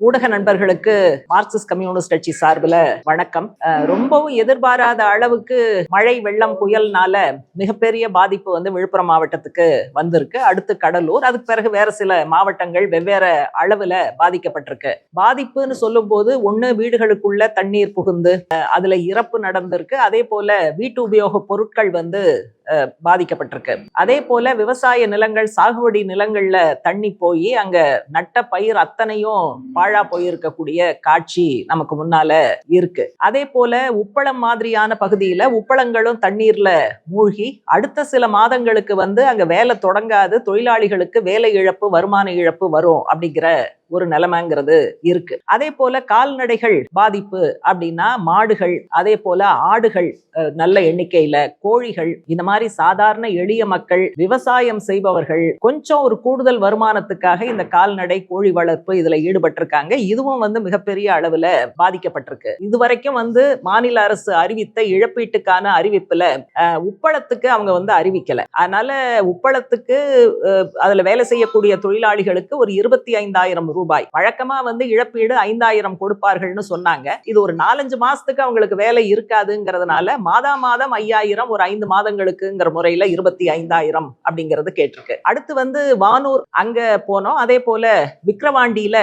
ஊடக நண்பர்களுக்கு Marxist communist கட்சி சார்பில் வணக்கம். ரொம்பவும் எதிர்பாராத அளவுக்கு மழை வெள்ளம் புயல்னால மிகப்பெரிய பாதிப்பு வந்து விழுப்புரம் மாவட்டத்துக்கு வந்திருக்கு. அடுத்து கடலூர். அதுக்கு பிறகு வேற சில மாவட்டங்கள் வெவ்வேறு அளவுல பாதிக்கப்பட்டிருக்கு. பாதிப்புன்னு சொல்லும்போது ஒன்னு வீடுகளுக்குள்ள தண்ணீர் புகுந்து அதுல இறப்பு நடந்திருக்கு. அதே போல வீட்டு உபயோக பொருட்கள் வந்து பாதிக்கப்பட்டிருக்கு. அதே போல விவசாய நிலங்கள் சாகுபடி நிலங்கள்ல தண்ணி போய் அங்க நட்ட பயிர் அத்தனையும் பாழா போயிருக்கக்கூடிய காட்சி நமக்கு முன்னால இருக்கு. அதே போல உப்பளம் மாதிரியான பகுதியில உப்பளங்களும் தண்ணீர்ல மூழ்கி அடுத்த சில மாதங்களுக்கு வந்து அங்க வேலை தொடங்காது தொழிலாளிகளுக்கு வேலை இழப்பு வருமான இழப்பு வரும் அப்படிங்கிற ஒரு நிலைமைங்கிறது இருக்கு. அதே போல கால்நடைகள் பாதிப்பு அப்படின்னா மாடுகள் அதே போல ஆடுகள் நல்ல எண்ணிக்கையில கோழிகள் இந்த மாதிரி சாதாரண எளிய மக்கள் விவசாயம் செய்பவர்கள் கொஞ்சம் ஒரு கூடுதல் வருமானத்துக்காக இந்த கால்நடை கோழி வளர்ப்பு இதுல ஈடுபட்டிருக்காங்க. இதுவும் வந்து மிகப்பெரிய அளவுல பாதிக்கப்பட்டிருக்கு. இதுவரைக்கும் வந்து மாநில அரசு அறிவித்த இழப்பீட்டுக்கான அறிவிப்புல உப்பளத்துக்கு அவங்க வந்து அறிவிக்கல. அதனால உப்பளத்துக்கு அதுல வேலை செய்யக்கூடிய தொழிலாளிகளுக்கு ஒரு இருபத்தி ஐந்தாயிரம் ரூபாய். வழக்கமா வந்து இழப்பீடு ஐந்தாயிரம் கொடுப்பார்கள்னு சொன்னாங்க. இது ஒரு நாலஞ்சு மாசத்துக்கு அவங்களுக்கு வேலை இருக்காதுங்கிறதுனால மாதா மாதம் ஐயாயிரம் ஒரு ஐந்து மாதங்களுக்குங்கிற முறையில இருபத்தி ஐந்தாயிரம் அப்படிங்கிறது கேட்டிருக்கு. அடுத்து வந்து வானூர் அங்க போனோம். அதே போல விக்கிரவாண்டியில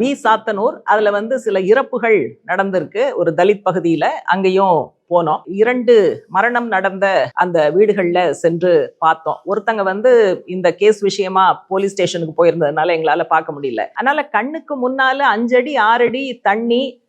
வி சாத்தனூர். அதுல வந்து சில இறப்புகள் நடந்திருக்கு. ஒரு தலித் பகுதியில அங்கேயும் போனோம். இரண்டு மரணம் நடந்த அந்த வீடுகள்ல சென்று பார்த்தோம். ஒருத்தங்க வந்து இந்த கேஸ் விஷயமா போலீஸ் ஸ்டேஷனுக்கு போயிருந்ததுனால எங்களால பார்க்க முடியல. அதனால கண்ணுக்கு முன்னால அஞ்சடி ஆறடி தண்ணி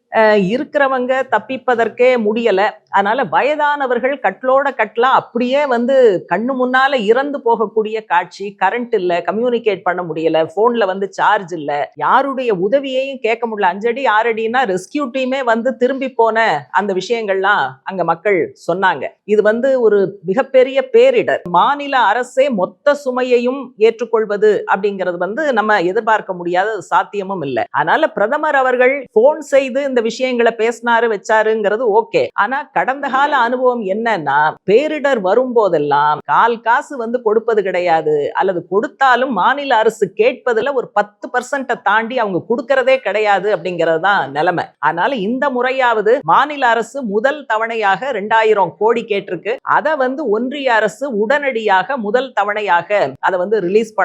இருக்கிறவங்க தப்பிப்பதற்கே முடியல. அதனால வயதானவர்கள் கட்லோட கட்லா அப்படியே வந்து கண்ணு முன்னால இறந்து போகக்கூடிய காட்சி கரண்ட் இல்ல கம்யூனிகேட் பண்ண முடியல போன்ல வந்து சார்ஜ் இல்ல யாருடைய உதவியையும் கேட்க முடியல. அஞ்சடி ஆறடினா ரெஸ்கியூ டீமே வந்து திரும்பி போன அந்த விஷயங்கள்லாம் அங்க மக்கள் சொன்னாங்க. இது வந்து ஒரு மிகப்பெரிய பேரிடர். மாநில அரசே மொத்த சுமையையும் ஏற்றுக்கொள்வது அப்படிங்கிறது வந்து நம்ம எதிர்பார்க்க முடியாத சாத்தியமும் இல்லை. அதனால பிரதமர் அவர்கள் போன் செய்து இந்த விஷயங்களை பேசினாரு வச்சாருங்கிறது ஓகே. ஆனா கடந்த கால அனுபவம் என்னன்னா பேரிடர் வரும்போதெல்லாம் கால் காசு வந்து கொடுப்பது கிடையாது. அல்லது கொடுத்தாலும் மாநில அரசு கேட்பதுல ஒரு பத்து பர்சன்ட்டை தாண்டி அவங்க கொடுக்கறதே கிடையாது அப்படிங்கிறது தான் நிலைமை. அதனால இந்த முறையாவது மாநில அரசு முதல் தவணையாக ரெண்டாயிரம் கோடி கேட்டிருக்கு. அதை வந்து ஒன்றிய அரசு உடனடியாக முதல் தவணையாக அதை வந்து ரிலீஸ் பண்ண